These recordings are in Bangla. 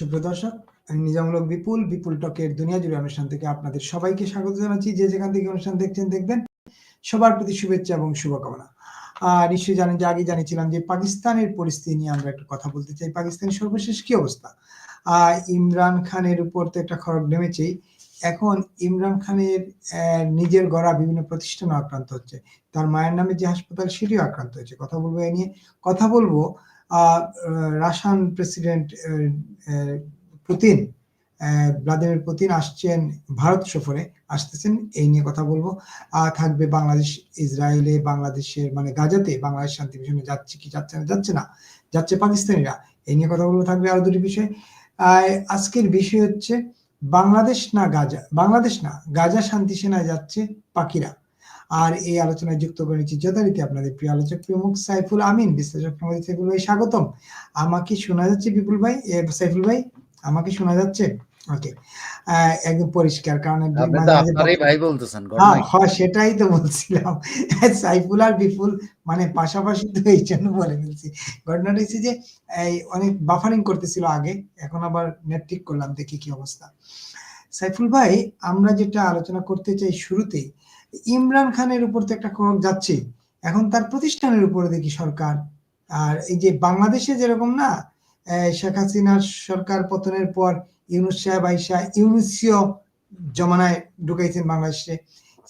সুপ্রিয় দর্শক, আমি নিজামুল বিপুল, বিপুল টকের দুনিয়া জুড়ে অনুষ্ঠান থেকে আপনাদের সবাইকে স্বাগত জানাচ্ছি। যে যেখান থেকে অনুষ্ঠান দেখছেন দেখবেন। সবার প্রতি শুভেচ্ছা এবং শুভকামনা। আ নিশ্চয়ই জানেন যে আগেই জানিয়েছিলাম যে পাকিস্তানের পরিস্থিতি নিয়ে আমরা একটু কথা বলতে চাই। পাকিস্তানের সর্বশেষ কি অবস্থা? আ ইমরান খানের উপর তো একটা খড়গ নেমেছেই। এখন ইমরান খানের নিজের গড়া বিভিন্ন প্রতিষ্ঠানও আক্রান্ত হচ্ছে। তার মায়ের নামে যে হাসপাতাল সেটিও আক্রান্ত হয়েছে। কথা বলব এ নিয়ে। কথা বলব Russian president Putin Vladimir Putin আসছেন ভারত সফরে, আসতেছেন এই নিয়ে কথা বলব থাকবে বাংলাদেশ, ইসরায়েলে, বাংলাদেশের মানে গাজাতে বাংলাদেশ শান্তি মিশনে যাচ্ছে কি যাচ্ছে না, যাচ্ছে না। যাচ্ছে পাকিস্তানিরা। এই নিয়ে কথা বলব থাকবে আরও ২ টি বিষয়। আজকের বিষয় হচ্ছে বাংলাদেশ না গাজা, বাংলাদেশ না গাজা শান্তি সেনায় যাচ্ছে পাকিরা। আর এই আলোচনায় যুক্ত করে নিচ্ছি যথারীতি আপনাদের প্রিয় আলোচক প্রমুখ সাইফুল আমিন, বিশ্লেষক সাংবাদিক সাইফুল ভাই স্বাগতম। আমাকে শোনা যাচ্ছে বিপুল ভাই, সাইফুল ভাই? আমাকে শোনা যাচ্ছে? ওকে। একদম পরিষ্কার কারণ ভাই বলতেছেন, হ্যাঁ? হ্যাঁ সেটাই তো বলছিলাম। সাইফুল আর বিপুল মানে পাশাপাশি তো এইজন্য বলে ফেলছি। ঘটনাটা হচ্ছে যে এই অনেক বাফারিং করতেছিল আগে। এখন আবার নেট ঠিক করলাম দেখি কি অবস্থা। সাইফুল ভাই আমরা যেটা আলোচনা করতে চাই শুরুতেই, ইমরান খানের উপর তো একটা খড়গ যাচ্ছেই। এখন তার প্রতিষ্ঠানের উপরে দেখি সরকার আর এই যে বাংলাদেশে যেরকম না শেখ হাসিনার সরকার পতনের পর ইউনূস সাহেব আইসা জমানায় ঢুকাইছেন বাংলাদেশে।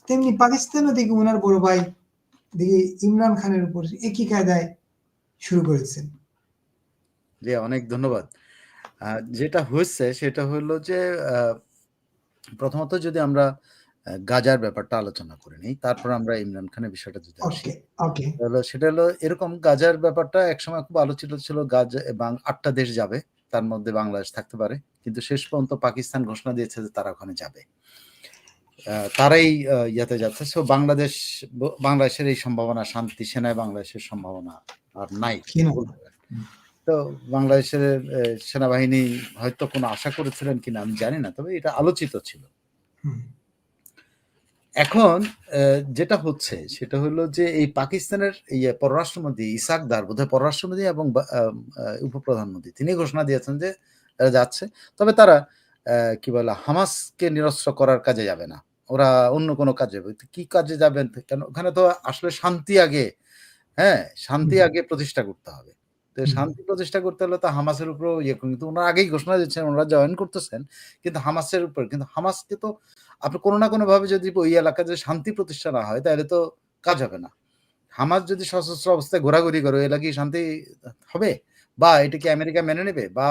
তেমনি পাকিস্তানেও দেখি উনার বড় ভাই দেখি ইমরান খানের উপর একই কায়দায় শুরু করেছেন। জি, অনেক ধন্যবাদ। যেটা হয়েছে সেটা হলো যে প্রথমত যদি আমরা গাজার ব্যাপারটা আলোচনা করে নিই, তারপর আমরা ইমরান খানের বিষয়টা যদি আসি। তাহলে সেটা হলো এরকম গাজার ব্যাপারটা একসময় খুব আলোচিত ছিল গাজা এবং ৮ টা দেশ যাবে। তার মধ্যে বাংলাদেশ থাকতে পারে। কিন্তু শেষ পর্যন্ত পাকিস্তান ঘোষণা দিয়েছে যে তারা ওখানে যাবে। তারাই ইয়াতে যাচ্ছে। সো বাংলাদেশ বাংলাদেশের এই সম্ভাবনা শান্তি সেনায় বাংলাদেশের সম্ভাবনা আর নাই। তো বাংলাদেশের সেনাবাহিনী হয়তো কোনো আশা করেছিলেন কিনা আমি জানি না। তবে এটা আলোচিত ছিল। এখন যেটা হচ্ছে সেটা হলো যে এই পাকিস্তানের ইয়ে পররাষ্ট্রমন্ত্রী ইসাক দার বোধহয় পররাষ্ট্রমন্ত্রী এবং উপপ্রধানমন্ত্রী তিনি ঘোষণা দিয়েছেন যে এরা যাচ্ছে। তবে তারা কি বলে হামাসকে নিরস্ত্র করার কাজে যাবে না। ওরা অন্য কোনো কাজে যাবে। কি কাজে যাবেন? কেন ওখানে তো আসলে শান্তি আগে, হ্যাঁ? শান্তি আগে প্রতিষ্ঠা করতে হবে। তো শান্তি প্রতিষ্ঠা করতে হলে তো হামাসের উপরেও ইয়ে করুন কিন্তু ওনারা আগেই ঘোষণা দিচ্ছেন ওনারা জয়েন করতেছেন। কিন্তু হামাসের উপর কিন্তু হামাসকে তো আপনি কোনো না কোনোভাবে যদি ওই এলাকায় যদি শান্তি প্রতিষ্ঠা না হয় তাহলে তো কাজ হবে না। হামাস যদি সশস্ত্র অবস্থায় ঘোরাঘুরি করে এলা কি শান্তি হবে? বা এটা কি আমেরিকা মেনে নেবে? বা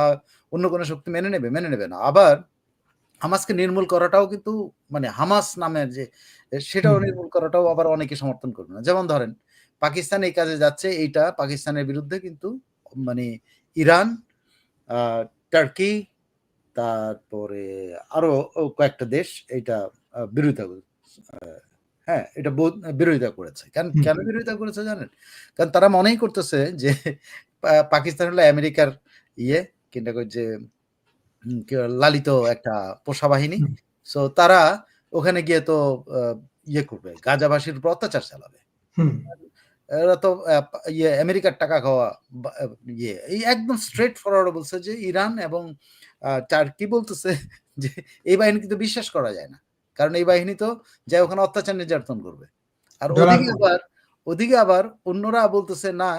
অন্য কোনো শক্তি মেনে নেবে? মেনে নেবে না। আবার হামাসকে নির্মূল করাটাও কিন্তু মানে হামাস নামের যে সেটাও নির্মূল করাটাও আবার অনেকে সমর্থন করবে না। যেমন ধরেন পাকিস্তান এই কাজে যাচ্ছে এইটা পাকিস্তানের বিরুদ্ধে কিন্তু মানে ইরান, টার্কি তারপরে আরও কয়েকটা দেশ এইটা আ বিরোধিতা হ্যাঁ, এটা বিরোধিতা করেছে। হুম। কেন বিরোধিতা করেছে জানেন? কারণ তারা মনেই করতেছে যে পাকিস্তান হলো আমেরিকার ইয়ে কিংবা যে লালিত একটা পোষা বাহিনী। সো তারা ওখানে গিয়ে তো ইয়ে করবে, গাজাবাসীর উপর অত্যাচার চালাবে। এরা তো ইয়ে আমেরিকার টাকা খাওয়া ইয়ে এই একদম স্ট্রেইট ফরওয়ার্ড বলছে যে ইরান এবং টার্কি বলতেছে যে এই বাহিনী কিন্তু বিশ্বাস করা যায় না। কারণ এই বাহিনী তো যায় ওখানে অত্যাচার নির্যাতন করবে। আর ওদিকে আবার ওদিকে আবার অন্যরা বলতেছে না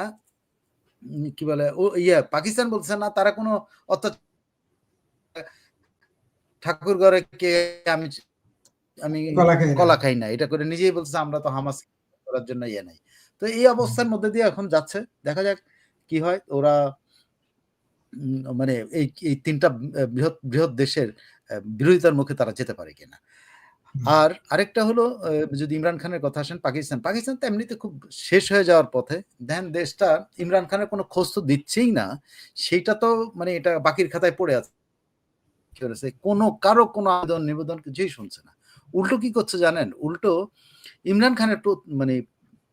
কি বলে ও ইয়ে পাকিস্তান বলতেছে না তারা কোনো অত্যাচার ঠাকুর ঘরে কে আমি আমি কলা খাই না। কলা খাই না। এটা করে নিজেই বলতেছে আমরা তো হামাস করার জন্য ইয়ে নাই। তো এই অবস্থার মধ্যে দিয়ে এখন যাচ্ছে। দেখা যাক কি হয়। ওরা মানে এই এই তিনটা বৃহৎ, বৃহৎ দেশের বিরোধিতার মুখে তারা যেতে পারে কিনা। আর আরেকটা হলো যদি ইমরান খানের কথা আসেন পাকিস্তান। পাকিস্তান তো এমনিতে খুব শেষ হয়ে যাওয়ার পথে। দেন দেশটা ইমরান খানের কোনো খোঁজ তো দিচ্ছেই না। সেইটা তো মানে এটা বাকির খাতায় পড়ে আছে। কি করেছে কোনো কারও কোনো আবেদন নিবেদন কিছুই শুনছে না। উল্টো কি করছে জানেন? উল্টো ইমরান খানের মানে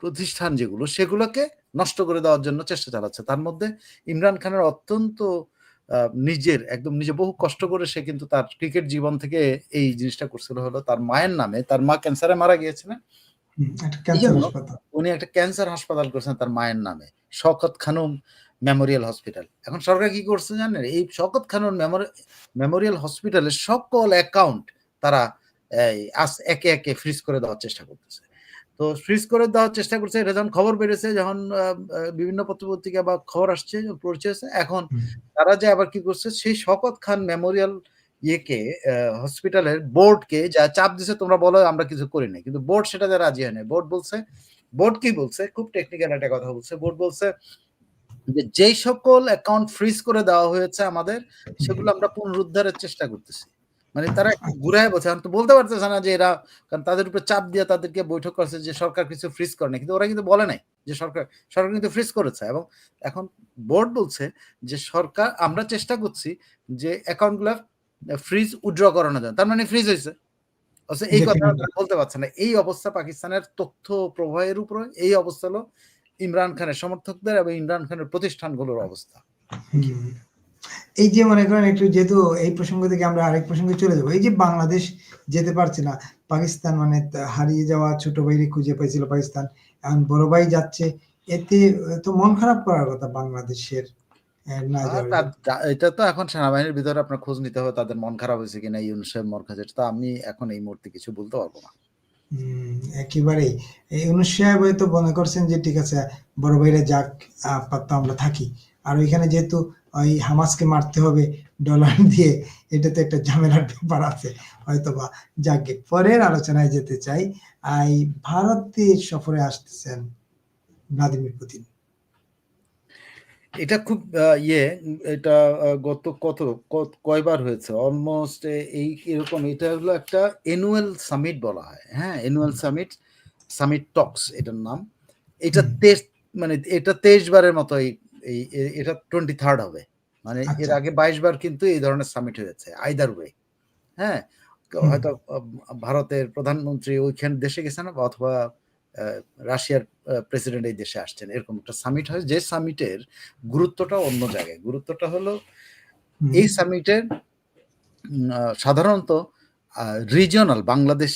প্রতিষ্ঠান যেগুলো সেগুলোকে নষ্ট করে দেওয়ার জন্য চেষ্টা চালাচ্ছে। তার মধ্যে ইমরান খানের অত্যন্ত নিজের একদম নিজে বহু কষ্ট করে সে কিন্তু তার ক্রিকেট জীবন থেকে এই জিনিসটা করছিল হলো তার মায়ের নামে। তার মা ক্যান্সারে মারা গিয়েছিলেন। উনি একটা ক্যান্সার হাসপাতাল করেছেন তার মায়ের নামে। শওকত খানম মেমোরিয়াল হসপিটাল এখন সরকার কি করছে জানেন এই শকত খানুন মেমোরিয়াল হসপিটালের সকল অ্যাকাউন্ট তারা একে একে ফ্রিজ করে দেওয়ার চেষ্টা করতেছে তো ফ্রিজ করে দেওয়ার চেষ্টা করছে। এটা যখন খবর বেড়েছে যখন বিভিন্ন পত্রপত্রিকা বা খবর আসছে পরিচয় এখন তারা যে আবার কি করছে সেই শকত খান মেমোরিয়াল ইয়েকে হসপিটালের বোর্ডকে যা চাপ দিছে তোমরা বলো আমরা কিছু করি না কিন্তু বোর্ড সেটাতে রাজি হয় না বোর্ড বলছে বোর্ড কি বলছে? খুব টেকনিক্যাল একটা কথা বলছে। বোর্ড বলছে যে যেই সকল অ্যাকাউন্ট ফ্রিজ করে দেওয়া হয়েছে আমাদের সেগুলো আমরা পুনরুদ্ধারের চেষ্টা করতেছি। মানে তারা ঘুরায় বলছে। তো বলতে পারতেছে না যে এরা কারণ তাদের উপরে চাপ দিয়ে তাদেরকে বৈঠক করছে যে সরকার কিছু ফ্রিজ করে না কিন্তু ওরা কিন্তু বলে নাই যে সরকার সরকার কিন্তু ফ্রিজ করেছে এবং এখন বোর্ড বলছে যে সরকার আমরা চেষ্টা করছি যে অ্যাকাউন্টগুলো ফ্রিজ উইথড্র করানো যায় তার মানে ফ্রিজ হয়েছে। এই কথা বলতে পারছে না। এই অবস্থা পাকিস্তানের তথ্য প্রবাহের উপরে এই অবস্থা হলো ইমরান খানের সমর্থকদের এবং ইমরান খানের প্রতিষ্ঠানগুলোর অবস্থা। এই যে মনে করেন একটু যেহেতু এই প্রসঙ্গ থেকে আমরা আরেক প্রসঙ্গে চলে যাব এই যে বাংলাদেশ যেতে পারছে না পাকিস্তান মানে হারিয়ে যাওয়া ছোট ভাইরে খুঁজে পাইছিল পাকিস্তান এখন বড় ভাই যাচ্ছে এতে তো মন খারাপ করার কথা বাংলাদেশের এটা তো এখন সেনাবাহিনীর ভিতরে আপনার খোঁজ নিতে হবে তাদের মন খারাপ হয়েছে কিনা এই অনুসারে মন খারাপ। তা আমি এখন এই মুহূর্তে কিছু বলতে পারব না। হুম, একেবারেই। এই সাহেব হয়তো মনে করছেন যে ঠিক আছে বড় ভাইরা যাক আপাতত আমরা থাকি। আর ওইখানে যেহেতু ওই হামাসকে মারতে হবে ডলার দিয়ে এটা তো একটা ঝামেলার ব্যাপার আছে হয়তো বা যাকে পরের আলোচনায় যেতে চাই এই ভারতে সফরে আসতেছেন ভ্লাদিমির পুতিন। এটা খুব ইয়ে এটা গত কত কত- কয়বার হয়েছে? অলমোস্ট এই এরকম এটা হলো একটা এনুয়াল সামিট বলা হয় হ্যাঁ? এনুয়াল সামিট সামিট টক্স এটার নাম। এটা। তেইশ মানে এটা তেইশ বারের মতো এই এই- এটা টোয়েন্টি থার্ড হবে। মানে এর আচ্ছা। আগে বাইশ বার কিন্তু এই ধরনের সামিট হয়েছে আইদার ওয়ে হ্যাঁ? হয়তো ভারতের প্রধানমন্ত্রী ওইখানে দেশে গেছেন অথবা রাশিয়ার প্রেসিডেন্ট এই দেশে আসছেন এরকম একটা সামিট হয় যে সামিটের গুরুত্বটা অন্য জায়গায়। গুরুত্বটা হলো এই সামিটের সাধারণত রিজিওনাল বাংলাদেশ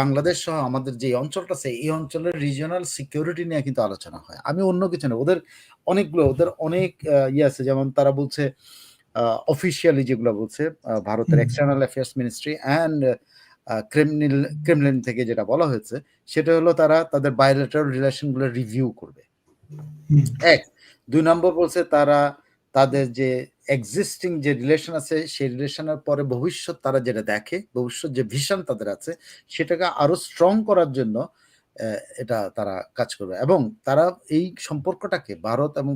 বাংলাদেশ সহ আমাদের যে অঞ্চলটা আছে এই অঞ্চলের রিজিওনাল সিকিউরিটি নিয়ে কিন্তু আলোচনা হয়। আমি অন্য কিছু না ওদের অনেকগুলো ওদের অনেক ইয়ে আছে যেমন তারা বলছে অফিসিয়ালি যেগুলো বলছে ভারতের। External affairs ministry and Kremlin Kremlin থেকে যেটা বলা হয়েছে সেটা হলো তারা তাদের বায়োলেটারাল রিলেশনগুলো রিভিউ করবে। এক দুই নম্বর বলছে তারা তাদের যে এক্সিস্টিং যে রিলেশন আছে সেই রিলেশনের পরে ভবিষ্যৎ তারা যেটা দেখে ভবিষ্যৎ যে ভিশন তাদের আছে সেটাকে আরও স্ট্রং করার জন্য এটা তারা কাজ করবে। এবং তারা এই সম্পর্কটাকে ভারত এবং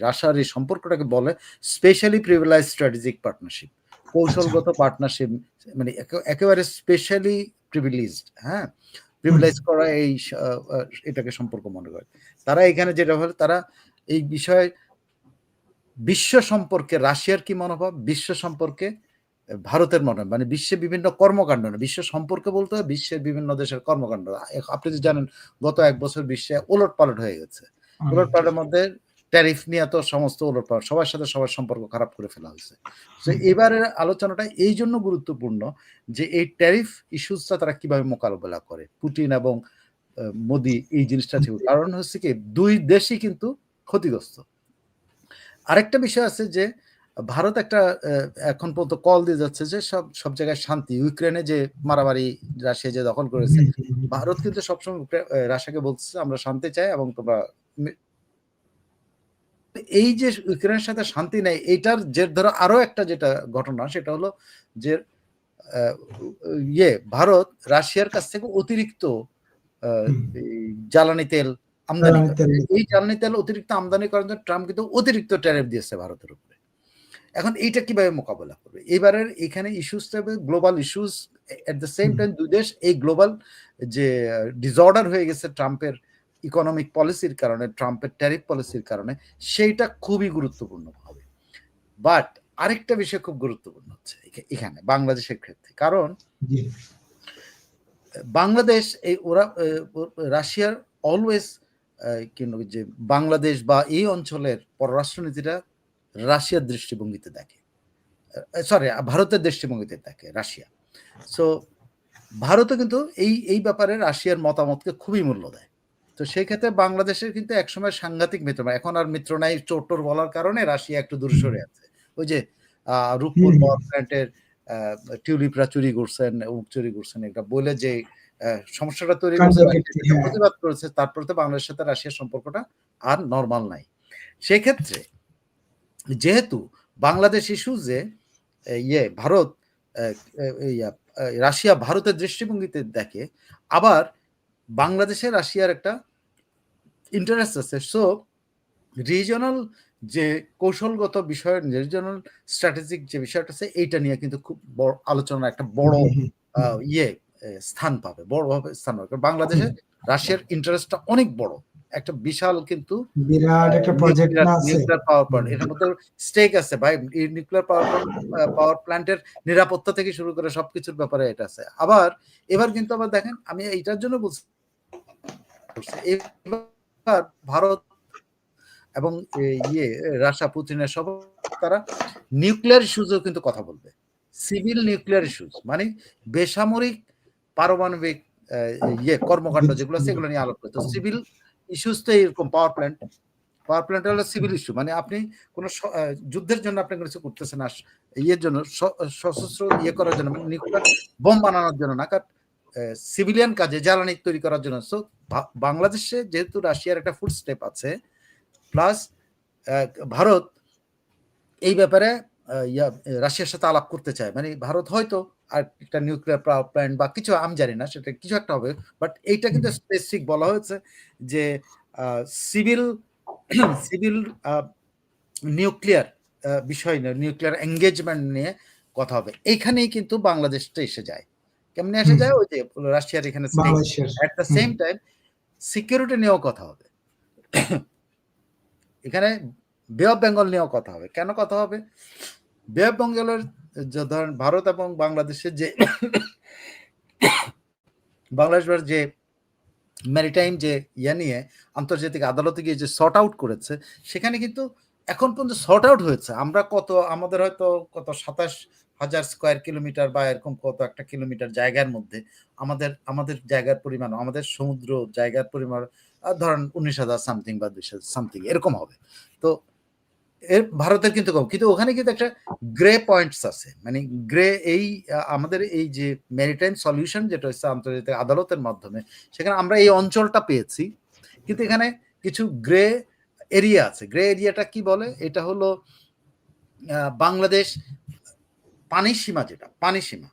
রাশিয়ার এই সম্পর্কটাকে বলে স্পেশালি প্রিভিলাইজ স্ট্র্যাটেজিক পার্টনারশিপ কৌশলগত পার্টনারশিপ মানে একে- একেবারে স্পেশালি প্রিভিলেজড হ্যাঁ? প্রিভিলেজ করা এই এটাকে সম্পর্ক মনে করে। তারা এখানে যেটা হলো তারা এই বিষয়ে বিশ্ব সম্পর্কে রাশিয়ার কি মনোভাব? বিশ্ব সম্পর্কে ভারতের মনোভাব। মানে বিশ্বে বিভিন্ন কর্মকাণ্ড না বিশ্ব সম্পর্কে বলতে হয় বিশ্বের বিভিন্ন দেশের কর্মকাণ্ড। আপনি তো জানেন গত এক বছর বিশ্বে ওলট পালট হয়ে গেছে। ওলট পালটের মধ্যে ট্যারিফ নিয়ে তো সমস্ত ওলট পালট সবার সাথে সবার সম্পর্ক খারাপ করে ফেলা হয়েছে। তো। এবারের আলোচনাটা এই জন্য গুরুত্বপূর্ণ যে এই ট্যারিফ ইস্যুসটা তারা কীভাবে মোকাবেলা করে পুটিন এবং মোদি এই জিনিসটা ঠিক। কারণ হচ্ছে কি দুই দেশই কিন্তু ক্ষতিগ্রস্ত। আরেকটা বিষয় আছে যে ভারত একটা এখন পর্যন্ত কল দিয়ে যাচ্ছে যে সব সব জায়গায় শান্তি ইউক্রেনে যে মারামারি রাশিয়া যে দখল করেছে। ভারত কিন্তু সবসময় রাশিয়াকে বলছে আমরা শান্তি চাই এবং তোমরা এই যে ইউক্রেনের সাথে শান্তি নেই এটার যে ধরো আরও একটা যেটা ঘটনা সেটা হলো যে ইয়ে ভারত রাশিয়ার কাছ থেকে অতিরিক্ত আহ, জ্বালানি তেল আমদানি করে। তেল। এই জ্বালানি তেল অতিরিক্ত আমদানি করার জন্য ট্রাম্প কিন্তু অতিরিক্ত ট্যারিফ দিয়েছে ভারতের উপরে। এখন এইটা কীভাবে মোকাবেলা করবে? এবারের এখানে ইস্যুসটা global issues at the same time দুই দেশ এই গ্লোবাল যে ডিসঅর্ডার হয়ে গেছে ট্রাম্পের ইকোনমিক পলিসির কারণে ট্রাম্পের ট্যারিফ পলিসির কারণে সেইটা খুবই গুরুত্বপূর্ণ হবে। বাট আরেকটা বিষয় খুব গুরুত্বপূর্ণ হচ্ছে এখানে বাংলাদেশের ক্ষেত্রে। কারণ বাংলাদেশ এই ওরা রাশিয়ার অলওয়েজ যে বাংলাদেশ বা এই অঞ্চলের পররাষ্ট্রনীতিটা রাশিয়ার দৃষ্টিভঙ্গিতে দেখে। সরি ভারতের দৃষ্টিভঙ্গিতে দেখে রাশিয়া। সো ভারতও কিন্তু এই এই ব্যাপারে রাশিয়ার মতামতকে খুবই মূল্য দেয়। তো সেই ক্ষেত্রে বাংলাদেশের কিন্তু একসময় সাংঘাতিক মিত্র মানে এখন আর মিত্র নাই চোট্টর বলার কারণে রাশিয়া একটু দূরে সরে আছে। ওই যে আহ, রূপপুর প্ল্যান্টের টিউলিপরা চুরি করছেন চুরি করছেন এটা বলে যে সমস্যাটা তৈরি হ্যাঁ। প্রতিবাদ করেছে তারপরে তো বাংলাদেশের সাথে রাশিয়ার সম্পর্কটা আর নর্মাল নাই। সেক্ষেত্রে যেহেতু বাংলাদেশ ইস্যুজে ইয়ে ভারত রাশিয়া ভারতের দৃষ্টিভঙ্গিতে দেখে আবার বাংলাদেশে রাশিয়ার একটা ইন্টারেস্ট আছে। সো রিজনাল যে কৌশলগত বিষয় রিজনাল স্ট্র্যাটেজিক যে বিষয়টা আছে এইটা নিয়ে কিন্তু খুব বড় আলোচনা একটা বড় ইয়ে স্থান পাবে বড়ভাবে স্থান পাবে। কারণ বাংলাদেশে রাশিয়ার ইন্টারেস্টটা অনেক বড়। একটা বিশাল কিন্তু বিরাট একটা প্রজেক্ট না আছে। নিউক্লিয়ার পাওয়ার প্ল্যান্ট এটার মধ্যে স্টেক আছে ভাই। নিউক্লিয়ার পাওয়ার পাওয়ার প্ল্যান্টের নিরাপত্তা থেকে শুরু করে সবকিছুর ব্যাপারে এটা আছে। আবার এবার কিন্তু আবার দেখেন আমি এইটার জন্য বলছি এবার ভারত এবং ইয়ে রাশিয়া পুতিনের সব তারা নিউক্লিয়ার ইস্যুজেও কিন্তু কথা বলবে। সিভিল নিউক্লিয়ার ইস্যুজ মানে বেসামরিক পারমাণবিক ইয়ে কর্মকাণ্ড যেগুলো আছে, এগুলো নিয়ে আলোচনা করতে সিভিল ইস্যুস তো এরকম পাওয়ার প্ল্যান্ট পাওয়ার প্ল্যান্ট হলো সিভিল ইস্যু মানে আপনি কোনো যুদ্ধের জন্য আপনি কিছু করতেছেন না, ইয়ের জন্য সশস্ত্র ইয়ে করার জন্য মানে নিউক্লিয়ার বোম বানানোর জন্য না, কারণ সিভিলিয়ান কাজে জ্বালানি তৈরি করার জন্য। সো বাংলাদেশে যেহেতু রাশিয়ার একটা ফুড স্টেপ আছে প্লাস ভারত এই ব্যাপারে রাশিয়ার সাথে আলাপ করতে চায়। মানে ভারত হয়তো আর একটা নিউক্লিয়ার পাওয়ার প্ল্যান্ট বা কিছু আমি জানি না সেটা কিছু একটা হবে বাট এইটা কিন্তু স্পেসিফিক বলা হয়েছে যে সিভিল সিভিল নিউক্লিয়ার বিষয় নিয়ে নিউক্লিয়ার এঙ্গেজমেন্ট নিয়ে কথা হবে। এইখানেই কিন্তু বাংলাদেশটা এসে যায়। কেমনি এসে যায়? ওই যে রাশিয়ার এখানে at the same time security নিয়েও কথা হবে। এখানে বে অফ বেঙ্গল নিয়েও কথা হবে। কেন কথা হবে? বে অফ বেঙ্গলের ধরেন ভারত এবং বাংলাদেশের যে বাংলাদেশের যে ম্যারিটাইম যে ইয়া নিয়ে আন্তর্জাতিক আদালতে গিয়ে যে শর্ট আউট করেছে, সেখানে কিন্তু এখন পর্যন্ত শর্ট আউট হয়েছে। আমরা কত, আমাদের হয়তো কত সাতাশ হাজার স্কোয়ার কিলোমিটার বা এরকম কত একটা কিলোমিটার জায়গার মধ্যে আমাদের আমাদের জায়গার পরিমাণ, আমাদের সমুদ্র জায়গার পরিমাণ ধরেন উনিশ হাজার সামথিং বা দুইশ সামথিং এরকম হবে। তো এর ভারতের কিন্তু কম। কিন্তু ওখানে কিন্তু একটা গ্রে পয়েন্টস আছে। মানে গ্রে এই আমাদের এই যে ম্যারিটাইম সলিউশন যেটা হচ্ছে আন্তর্জাতিক আদালতের মাধ্যমে সেখানে আমরা এই অঞ্চলটা পেয়েছি। কিন্তু এখানে কিছু গ্রে এরিয়া আছে। গ্রে এরিয়াটা কি বলে? এটা হলো বাংলাদেশ পানি সীমা যেটা পানি সীমা।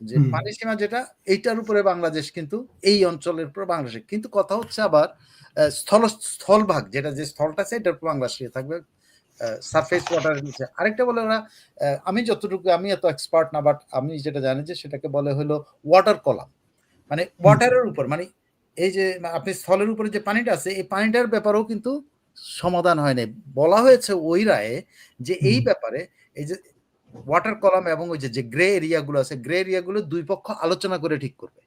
যে পানি সীমা যেটা এইটার উপরে বাংলাদেশ কিন্তু এই অঞ্চলের উপরে বাংলাদেশ। কিন্তু কথা হচ্ছে আবার স্থল স্থলভাগ যেটা যে স্থলটা আছে এটার উপর বাংলাদেশ থাকবে। সারফেস ওয়াটার নিচে। আরেকটা বলে ওরা আমি যতটুকু আমি এত এক্সপার্ট না বাট আমি যেটা জানি যে সেটাকে বলে হলো ওয়াটার কলাম মানে ওয়াটারের উপর মানে এই যে আপনি স্থলের উপরে যে পানিটা আছে এই পানিটার ব্যাপারেও কিন্তু সমাধান হয়নি। বলা হয়েছে ওই রায়ে যে এই ব্যাপারে এই যে ওয়াটার কলাম এবং ওই যে গ্রে এরিয়াগুলো আছে গ্রে এরিয়াগুলো দুই পক্ষ আলোচনা করে ঠিক করবে।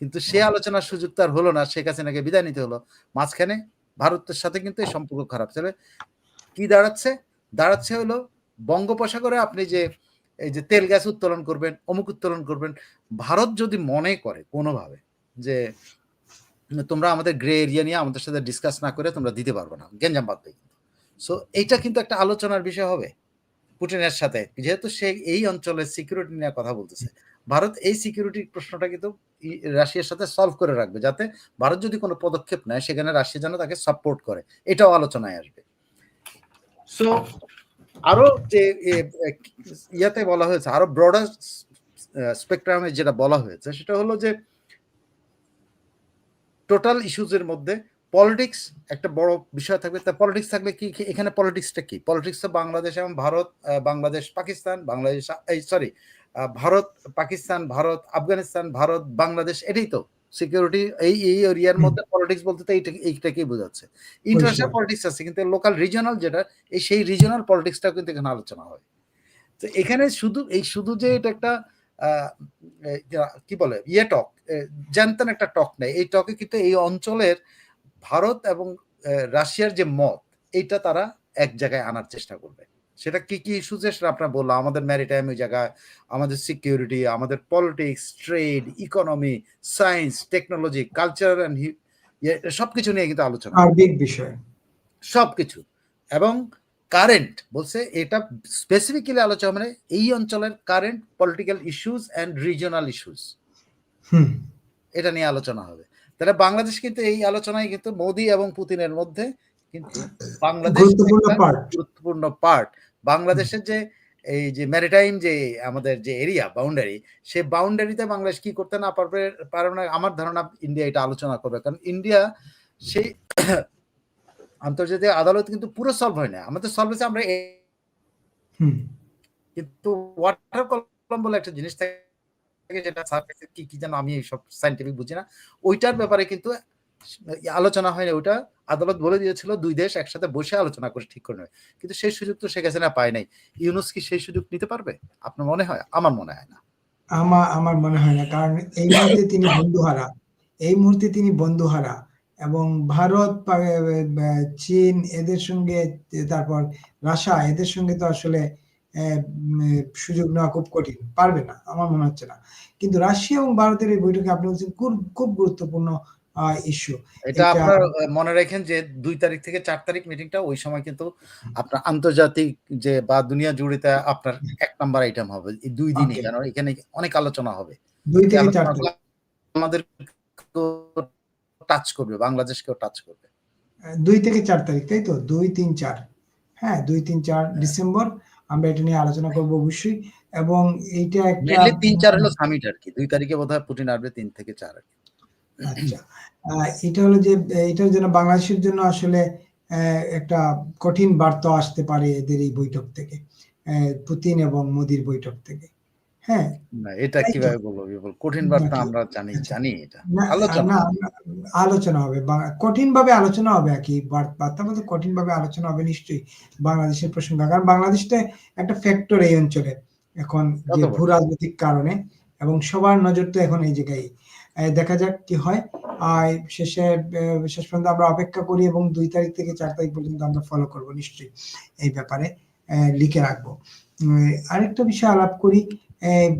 কিন্তু সে আলোচনার সুযোগ তার হলো না শেখ হাসিনাকে বিদায় নিতে হলো। মাঝখানে ভারতের সাথে কিন্তু এই সম্পর্ক খারাপ ছিল। কি দাঁড়াচ্ছে? দাঁড়াচ্ছে হলো বঙ্গোপসাগরে আপনি যে, এই যে তেল গ্যাস উত্তোলন করবেন, অমুক উত্তোলন করবেন, ভারত যদি মনে করে কোনোভাবে যে, তোমরা আমাদের গ্রে এরিয়া নিয়ে আমাদের সাথে ডিসকাস না করে তোমরা দিতে পারবে না গেঞ্জাম বাদ দেয়। সো এইটা কিন্তু একটা আলোচনার বিষয় হবে পুটিনের সাথে, যেহেতু সে এই অঞ্চলের সিকিউরিটি নিয়ে কথা বলতেছে। ভারত এই সিকিউরিটি প্রশ্নটা কিন্তু রাশিয়ার সাথে সলভ করে রাখবে, যাতে ভারত যদি কোনো পদক্ষেপ নেয়, সেখানে রাশিয়া যেন তাকে সাপোর্ট করে, এটাও আলোচনায় আসবে। সো আরও যে ইয়াতে বলা হয়েছে, আরও ব্রডার স্পেকট্রামে যেটা বলা হয়েছে, সেটা হলো যে টোটাল ইস্যুজের মধ্যে পলিটিক্স একটা বড় বিষয় থাকবে। তা পলিটিক্স থাকলে কি- এখানে পলিটিক্সটা কি? পলিটিক্স তো বাংলাদেশ এবং ভারত বাংলাদেশ, পাকিস্তান, বাংলাদেশ, এই সরি ভারত, পাকিস্তান, ভারত, আফগানিস্তান, ভারত, বাংলাদেশ, এটাই তো। সিকিউরিটি এই এই এরিয়ার মধ্যে পলিটিক্স বলতে তো এইটা এইটাকেই বোঝাচ্ছে। ইন্টারন্যাশনাল পলিটিক্স আছে কিন্তু লোকাল রিজিওনাল যেটা এই সেই রিজিওনাল পলিটিক্সটাও কিন্তু এখানে আলোচনা হয়। তো এখানে শুধু এই শুধু যে এটা একটা আহ, কি বলে ইয়ে টক জানতেন একটা টক নেই এই টকে কিন্তু এই অঞ্চলের ভারত এবং রাশিয়ার যে মত এইটা তারা এক জায়গায় আনার চেষ্টা করবে। সেটা কি কি ইস্যুজে সেটা আপনার বললাম আমাদের ম্যারিটাইম ওই জায়গায় আমাদের সিকিউরিটি আমাদের politics trade economy science technology culture and ইয়ে, সবকিছু নিয়ে কিন্তু আলোচনা। সার্বিক বিষয়। সবকিছু। এবং কারেন্ট বলছে এটা স্পেসিফিক্যালি আলোচনা মানে এই অঞ্চলের current political issues and regional issues hmm. এটা নিয়ে আলোচনা হবে। তাহলে বাংলাদেশ কিন্তু এই আলোচনায় কিন্তু মোদি এবং পুতিনের মধ্যে কিন্তু বাংলাদেশ গুরুত্বপূর্ণ পার্ট বাংলাদেশের যে এই যে ম্যারিটাইম যে আমাদের যে এরিয়া বাউন্ডারি সে বাউন্ডারিতে বাংলাদেশ কি করতে না পারবে পারবে না আমার ধারণা ইন্ডিয়া এটা আলোচনা করবে। কারণ ইন্ডিয়া সেই আন্তর্জাতিক আদালত কিন্তু পুরো সলভ হয় না। আমাদের সলভ হয়েছে আমরা কিন্তু ওয়াটার কলম বলে একটা জিনিস থাকে যেটা সার্ফেসে কি কি যেন আমি সব সাইন্টিফিক বুঝি না ওইটার ব্যাপারে কিন্তু আলোচনা হয়নি, ওটা আদালত বলে দিয়েছিল, দুই দেশ একসাথে বসে আলোচনা করে ঠিক করে নেবে। কিন্তু সেই সুযোগ তো শেখ হাসিনা পায় নাই। ইউনুস কি সেই সুযোগ নিতে পারবে? আপনার মনে হয়? আমার মনে হয় না। আমার আমার মনে হয় না। কারণ এই মুহূর্তে তিনি বন্ধুহারা। এই মুহূর্তে তিনি বন্ধুহারা। এবং ভারত চীন এদের সঙ্গে, তারপর রাশিয়া এদের সঙ্গে তো আসলে সুযোগ নেওয়া খুব কঠিন। পারবে না, আমার মনে হচ্ছে না। কিন্তু রাশিয়া এবং ভারতের এই বৈঠকে আপনি বলছেন, খুব খুব গুরুত্বপূর্ণ ইস্যু এটা আপনার মনে রাখেন যে দুই তারিখ থেকে চার তারিখ মিটিংটা ওই সময় কিন্তু আপনার আন্তর্জাতিক যে বা দুনিয়া জুড়েতে আপনার এক নাম্বার আইটেম হবে। এই দুই Okay. কারণ এখানে অনেক আলোচনা হবে। দুই থেকে চার আমাদের টাচ করবে বাংলাদেশকেও টাচ করবে। দুই থেকে চার তারিখ তাই তো? দুই তিন চার। হ্যাঁ দুই তিন চার ডিসেম্বর আমরা এটা নিয়ে আলোচনা করব অবশ্যই। এবং এইটা একটা তিন চার হলো সামিট আর কি। দুই তারিখে বোধ হয় পুটিন আসবে তিন থেকে চার আর কি। আচ্ছা। এটা হলো যে এটার জন্য বাংলাদেশের জন্য আসলে একটা কঠিন বার্তা আসতে পারে এদের এই বৈঠক থেকে পুতিন এবং মোদির বৈঠক থেকে। হ্যাঁ? না এটা কীভাবে বলব? বিপুল? কঠিন বার্তা আমরা জানি আচ্ছা। জানি এটা। আলোচনা। আলোচনা হবে। কঠিন ভাবে আলোচনা হবে আর কি বার্তা বলতে কঠিন ভাবে আলোচনা হবে নিশ্চয়ই বাংলাদেশের প্রসঙ্গ। কারণ বাংলাদেশটা একটা ফ্যাক্টর এই অঞ্চলে এখন যে বড়? ভূ রাজনৈতিক কারণে এবং সবার নজর তো এখন এই জায়গায় দেখা যাক কি হয়। আর শেষে শেষ পর্যন্ত আমরা অপেক্ষা করি এবং দুই তারিখ থেকে চার তারিখ পর্যন্ত আমরা ফলো করব নিশ্চয়ই এই ব্যাপারে লিখে রাখব। আরেকটা বিষয় আলাপ করি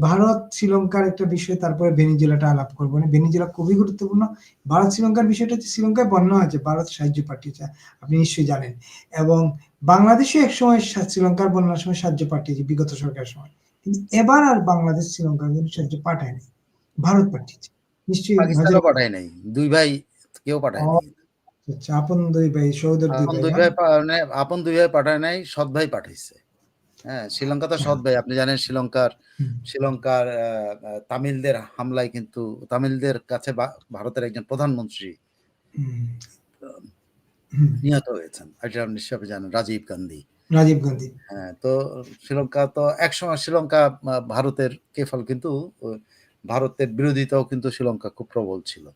ভারত শ্রীলঙ্কার একটা বিষয়, তারপরে ভেনিজুয়েলাটা আলাপ করব। মানে ভেনিজুয়েলা খুবই গুরুত্বপূর্ণ। ভারত শ্রীলঙ্কার বিষয়টা হচ্ছে শ্রীলঙ্কায় বন্যা হয়েছে ভারত সাহায্য পাঠিয়েছে, আপনি নিশ্চয়ই জানেন। এবং বাংলাদেশে এক সময় শ্রীলঙ্কার বন্যার সময় সাহায্য পাঠিয়েছে, বিগত সরকারের সময়। কিন্তু এবার আর বাংলাদেশ শ্রীলঙ্কার কিন্তু সাহায্য পাঠায়নি, ভারত পাঠিয়েছে। নিশ্চয়ই পাকিস্তানও পাঠায় নাই। দুই ভাই কেউ পাঠায় নাই। আচ্ছা, আপন দুই ভাই সৌদর দুই ভাই দুই না? ভাই পা- আপন দুই ভাই পাঠায় নাই সৎ ভাই পাঠাইছে। হ্যাঁ শ্রীলঙ্কা তো সৎ ভাই আপনি জানেন শ্রীলঙ্কার শ্রীলঙ্কার তামিলদের হামলায় কিন্তু তামিলদের কাছে ভারতের একজন প্রধানমন্ত্রী নিহত হয়েছেন। এটা আপনি নিশ্চয়ই জানেন রাজীব গান্ধী। রাজীব গান্ধী। হ্যাঁ তো শ্রীলঙ্কা তো একসময় শ্রীলঙ্কা ভারতের কেফল কিন্তু ভারতের বিরোধিতাও কিন্তু শ্রীলঙ্কা খুব প্রবল ছিল।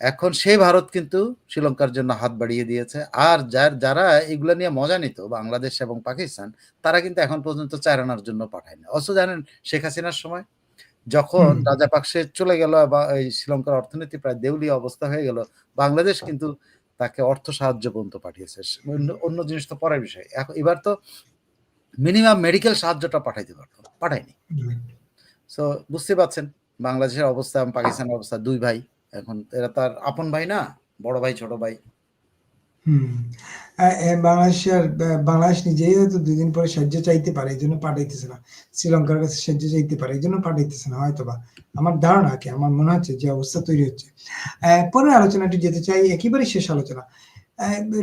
এখন সেই ভারত কিন্তু শ্রীলঙ্কার জন্য হাত বাড়িয়ে দিয়েছে। আর যার যারা এগুলো নিয়ে মজা নিত বাংলাদেশ এবং পাকিস্তান তারা কিন্তু এখন পর্যন্ত চারানার জন্য পাঠায়নি। অথচ জানেন শেখ হাসিনার সময় যখন। রাজাপাকসে চলে গেল বা এই শ্রীলঙ্কার অর্থনীতি প্রায় দেউলিয়া অবস্থা হয়ে গেল বাংলাদেশ কিন্তু তাকে অর্থ সাহায্য পর্যন্ত পাঠিয়েছে। অন্য- জিনিস তো পরের বিষয়। এখন এবার তো মিনিমাম মেডিকেল সাহায্যটা পাঠাইতে পারতো পাঠায়নি। সো বুঝতে পারছেন? বাংলাদেশের অবস্থা, পাকিস্তানের অবস্থা, দুই ভাই। এখন এরা তার আপন ভাই না, বড় ভাই, ছোট ভাই। বাংলাদেশের বাংলাদেশ নিজেই হয়তো দুই পরে সাহায্য চাইতে পারে, এই জন্য পাঠাইতেছে না। শ্রীলঙ্কার কাছে সাহায্য চাইতে পারে, এই জন্য পাঠাইতেছে না হয়তো বা আমার ধারণা কি, আমার মনে হচ্ছে যে অবস্থা তৈরি হচ্ছে। পরের আলোচনাটি যেতে চাই একেবারে শেষ আলোচনা।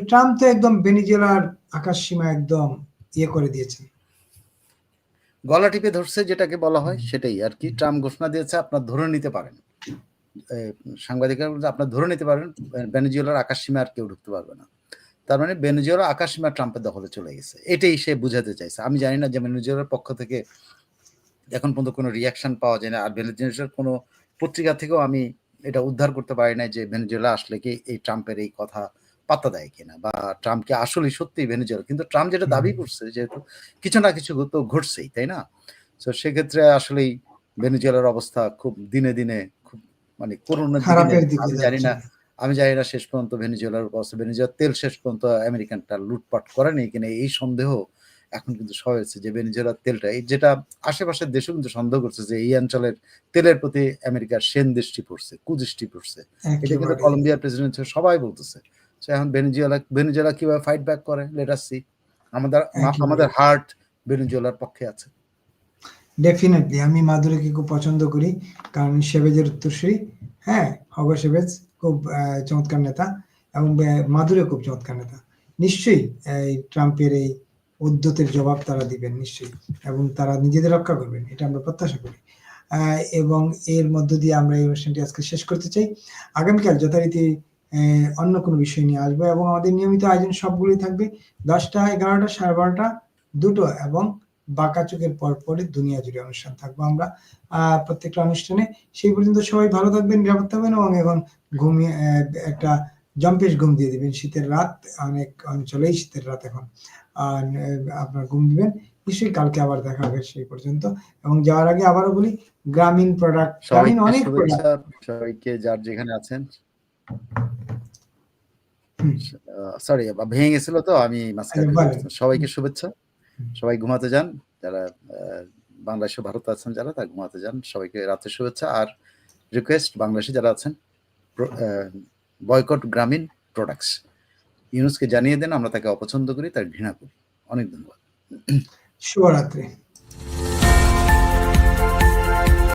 ট্রাম্প তো একদম ভেনিজুয়েলার আকাশ সীমা একদম ইয়ে করে দিয়েছেন। গলা টিপে ধরছে যেটাকে বলা হয় সেটাই। আর কি ট্রাম্প ঘোষণা দিয়েছে আপনার ধরে নিতে পারেন। সাংবাদিকরা বলছে আপনার ধরে নিতে পারেন ভেনেজুয়েলার আকাশ সীমা আর কেউ ঢুকতে পারবে না। তার মানে ভেনেজুয়েলা আকাশ সীমা ট্রাম্পের দখলে চলে গেছে। এটাই সে বুঝাতে চাইছে। আমি জানি না যে ভেনেজুয়েলার পক্ষ থেকে এখন পর্যন্ত কোনো রিয়াকশন পাওয়া যায় না। আর ভেনেজুয়েলার কোনো পত্রিকা থেকেও আমি এটা উদ্ধার করতে পারি না যে ভেনেজুয়েলা আসলে কি এই ট্রাম্পের এই কথা পাত্তা দেয় কিনা বা ট্রাম্পকে আসলে সত্যি ভেনেজুয়েলা কিন্তু ট্রাম্প যেটা দাবি করছে যেহেতু কিছু না কিছু তো ঘটছেই তাই না? তো সেক্ষেত্রে আসলেই ভেনেজুয়েলার অবস্থা খুব দিনে দিনে খুব মানে আমি জানি না আমি জানি না শেষ পর্যন্ত ভেনেজুয়েলার অবস্থা ভেনেজুয়েলার তেল শেষ পর্যন্ত আমেরিকানটা লুটপাট করেনি কিনা এই সন্দেহ এখন কিন্তু সবাই হচ্ছে যে ভেনিজুয়েলার তেলটা এই যেটা আশেপাশের দেশও কিন্তু সন্দেহ করছে যে এই অঞ্চলের তেলের প্রতি আমেরিকার সেন দৃষ্টি পড়ছে কুদৃষ্টি পড়ছে। এটা কিন্তু কলম্বিয়ার প্রেসিডেন্ট সবাই বলতেছে। তো এখন ভেনিজুয়েলা ভেনিজুয়েলা কীভাবে ফাইট ব্যাক করে? লেট আস সি আমাদের আমাদের হার্ট ভেনিজুয়েলার পক্ষে আছে। ডেফিনেটলি আমি মাধুরীকে খুব পছন্দ করি কারণ সেবেজের উত্তরসূরি। হ্যাঁ হগো সেবেজ খুব চমৎকার নেতা এবং মাধুরীও খুব চমৎকার নেতা। নিশ্চয়ই এই ট্রাম্পের এই উদ্যতের জবাব তারা দিবেন নিশ্চয়ই। এবং তারা নিজেদের রক্ষা করবেন এটা আমরা প্রত্যাশা করি। এবং এর মধ্য দিয়ে আমরা এই অনুষ্ঠানটি আজকে শেষ করতে চাই। আগামীকাল যথারীতি অন্য কোনো বিষয় নিয়ে আসব এবং আমাদের নিয়মিত আয়োজন সবগুলোই থাকবে দশটা এগারোটা সাড়ে বারোটা দুটো এবং বাঁকা চোখের পর পরে দুনিয়া জুড়ে অনুষ্ঠান থাকব আমরা। প্রত্যেকটা অনুষ্ঠানে সেই পর্যন্ত সবাই ভালো থাকবেন নিরাপদ থাকবেন এবং এখন ঘুমিয়ে একটা জম্পেশ ঘুম দিয়ে দিবেন। শীতের রাত অনেক অঞ্চলেই শীতের রাত এখন। আপনার ঘুম দিবেন। নিশ্চয়ই কালকে আবার দেখা হবে সেই পর্যন্ত। এবং যাওয়ার আগে আবারও বলি গ্রামীণ প্রোডাক্ট গ্রামীণ অনেক প্রোডাক্ট সবাইকে যার যেখানে আছেন। সরি ভেঙে গেছিল তো আমি। সবাইকে শুভেচ্ছা। সবাই ঘুমাতে যান যারা বাংলাদেশে ভারত আছেন যারা তারা ঘুমাতে যান। সবাইকে রাতে শুভেচ্ছা। আর রিকোয়েস্ট বাংলাদেশে যারা আছেন বয়কট গ্রামীণ প্রোডাক্টস ইউনুসকে জানিয়ে দেন আমরা তাকে অপছন্দ করি তার ঘৃণা করি। অনেক ধন্যবাদ। শুভরাত্রি।